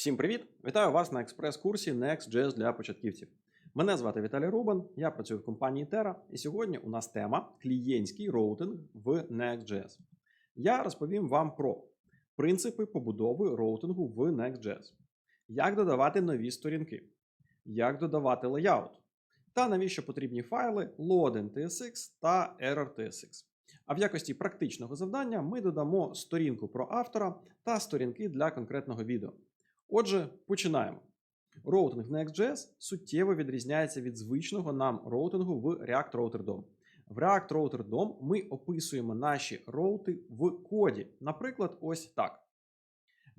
Всім привіт! Вітаю вас на експрес-курсі Next.js для початківців. Мене звати Віталій Рубан, я працюю в компанії Terra, і сьогодні у нас тема клієнтський роутинг в Next.js. Я розповім вам про принципи побудови роутингу в Next.js, як додавати нові сторінки, як додавати леяут, та навіщо потрібні файли loading.tsx та error.tsx. А в якості практичного завдання ми додамо сторінку про автора та сторінки для конкретного відео. Отже, починаємо. Роутинг Next.js суттєво відрізняється від звичного нам роутингу в React Router DOM. В React Router DOM ми описуємо наші роути в коді. Наприклад, ось так.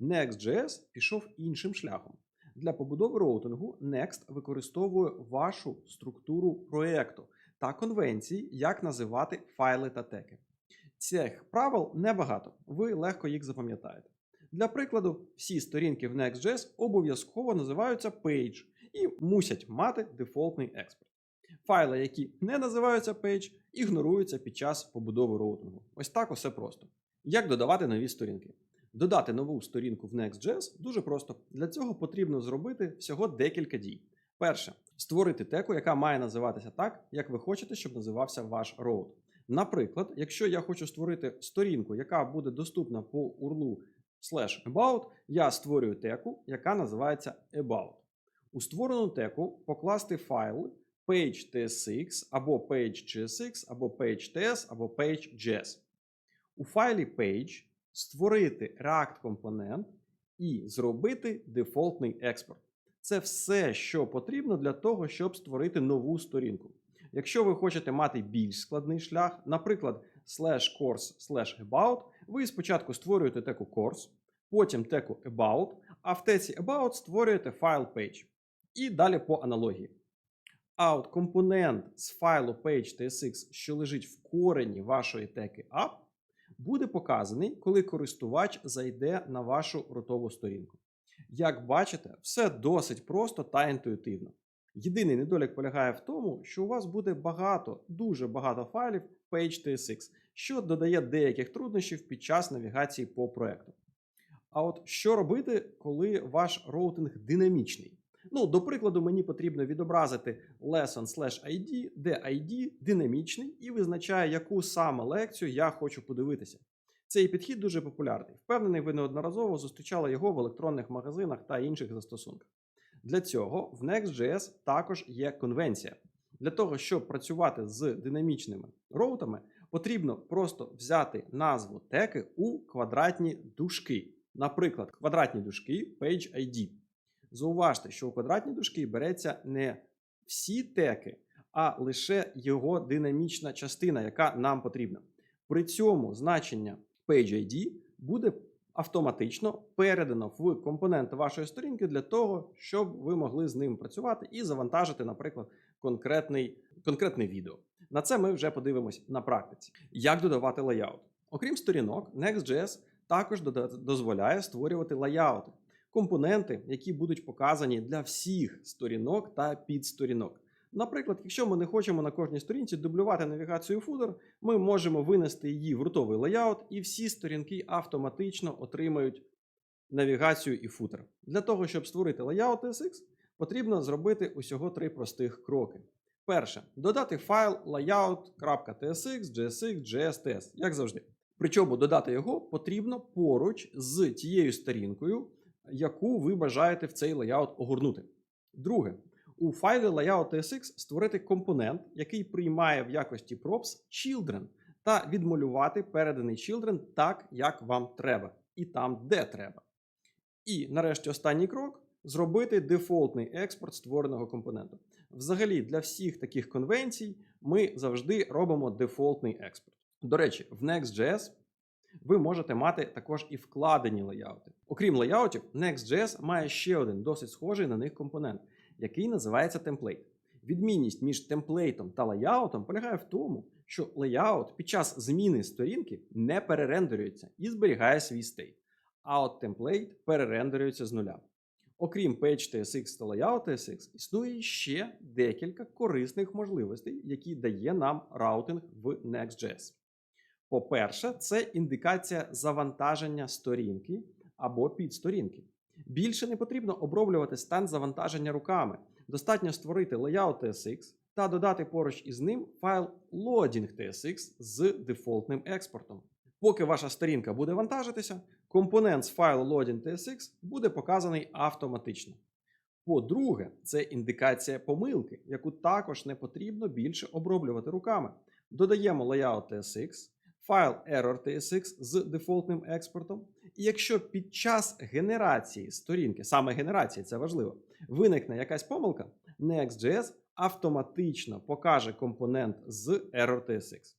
Next.js пішов іншим шляхом. Для побудови роутингу Next використовує вашу структуру проєкту та конвенції, як називати файли та теки. Цих правил небагато, ви легко їх запам'ятаєте. Для прикладу, всі сторінки в Next.js обов'язково називаються page і мусять мати дефолтний експорт. Файли, які не називаються page, ігноруються під час побудови роутингу. Ось так усе просто. Як додавати нові сторінки? Додати нову сторінку в Next.js дуже просто. Для цього потрібно зробити всього декілька дій. Перше, створити теку, яка має називатися так, як ви хочете, щоб називався ваш роут. Наприклад, якщо я хочу створити сторінку, яка буде доступна по URL slash about, я створюю теку, яка називається about. У створену теку покласти файл page.tsx або page.csx, або page.ts, або page.js. У файлі page створити React компонент і зробити дефолтний експорт. Це все, що потрібно для того, щоб створити нову сторінку. Якщо ви хочете мати більш складний шлях, наприклад, slash course slash about, ви спочатку створюєте теку course, потім теку about, а в теці about створюєте файл page. І далі по аналогії. От компонент з файлу page.tsx, що лежить в корені вашої теки app, буде показаний, коли користувач зайде на вашу рутову сторінку. Як бачите, все досить просто та інтуїтивно. Єдиний недолік полягає в тому, що у вас буде багато, дуже багато файлів page.tsx, що додає деяких труднощів під час навігації по проекту. А от що робити, коли ваш роутинг динамічний? Ну, до прикладу, мені потрібно відобразити lesson/id, де ID динамічний і визначає, яку саме лекцію я хочу подивитися. Цей підхід дуже популярний. Впевнений, ви неодноразово зустрічали його в електронних магазинах та інших застосунках. Для цього в Next.js також є конвенція. Для того, щоб працювати з динамічними роутами, потрібно просто взяти назву теки у квадратні дужки. Наприклад, квадратні дужки page ID. Зауважте, що у квадратні дужки береться не всі теки, а лише його динамічна частина, яка нам потрібна. При цьому значення page ID буде автоматично передано в компоненти вашої сторінки для того, щоб ви могли з ним працювати і завантажити, наприклад, конкретний, конкретне відео. На це ми вже подивимось на практиці. Як додавати лайаут? Окрім сторінок, Next.js також дозволяє створювати лайаути, компоненти, які будуть показані для всіх сторінок та підсторінок. Наприклад, якщо ми не хочемо на кожній сторінці дублювати навігацію фудер, ми можемо винести її в рутовий леяут, і всі сторінки автоматично отримають навігацію і футер. Для того, щоб створити леяут SX, потрібно зробити усього три простих кроки. Перше, додати файл layout.tsx, jsx, jsts, як завжди. Причому додати його потрібно поруч з тією сторінкою, яку ви бажаєте в цей леяут огорнути. Друге, у файлі layout.tsx створити компонент, який приймає в якості props children, та відмалювати переданий children так, як вам треба, і там, де треба. І нарешті останній крок зробити дефолтний експорт створеного компоненту. Взагалі, для всіх таких конвенцій ми завжди робимо дефолтний експорт. До речі, в Next.js ви можете мати також і вкладені леяути. Окрім леяутів, Next.js має ще один досить схожий на них компонент, який називається темплейт. Відмінність між темплейтом та леяутом полягає в тому, що леяут під час зміни сторінки не перерендерюється і зберігає свій стейт. А от темплейт перерендерюється з нуля. Окрім Page.tsx та Layout.tsx, існує ще декілька корисних можливостей, які дає нам раутинг в Next.js. По-перше, це індикація завантаження сторінки або підсторінки. Більше не потрібно оброблювати стан завантаження руками. Достатньо створити layout TSX та додати поруч із ним файл loading TSX з дефолтним експортом. Поки ваша сторінка буде вантажитися, компонент з файлу loading TSX буде показаний автоматично. По-друге, це індикація помилки, яку також не потрібно більше оброблювати руками. Додаємо layout TSX, файл error TSX з дефолтним експортом. І якщо під час генерації сторінки, саме генерації, це важливо, виникне якась помилка, Next.js автоматично покаже компонент з error TSX.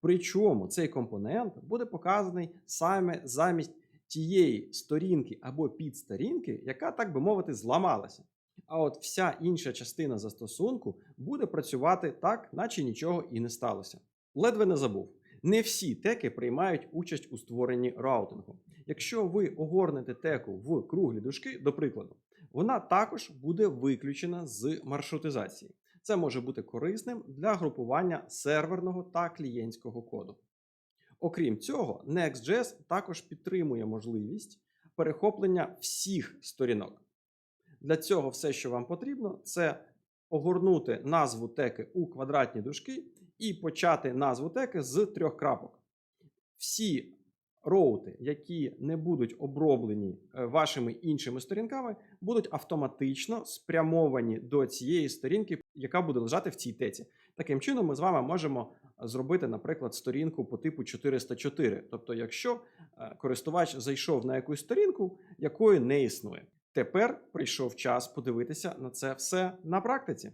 Причому цей компонент буде показаний саме замість тієї сторінки або підсторінки, яка, так би мовити, зламалася. А от вся інша частина застосунку буде працювати так, наче нічого і не сталося. Ледве не забув. Не всі теки приймають участь у створенні раутингу. Якщо ви огорнете теку в круглі дужки, до прикладу, вона також буде виключена з маршрутизації. Це може бути корисним для групування серверного та клієнтського коду. Окрім цього, Next.js також підтримує можливість перехоплення всіх сторінок. Для цього все, що вам потрібно, це огорнути назву теки у квадратні дужки і почати назву теки з трьох крапок. Всі роути, які не будуть оброблені е, вашими іншими сторінками, будуть автоматично спрямовані до цієї сторінки, яка буде лежати в цій теці. Таким чином, ми з вами можемо зробити, наприклад, сторінку по типу 404. Тобто, якщо е, користувач зайшов на якусь сторінку, якої не існує. Тепер прийшов час подивитися на це все на практиці.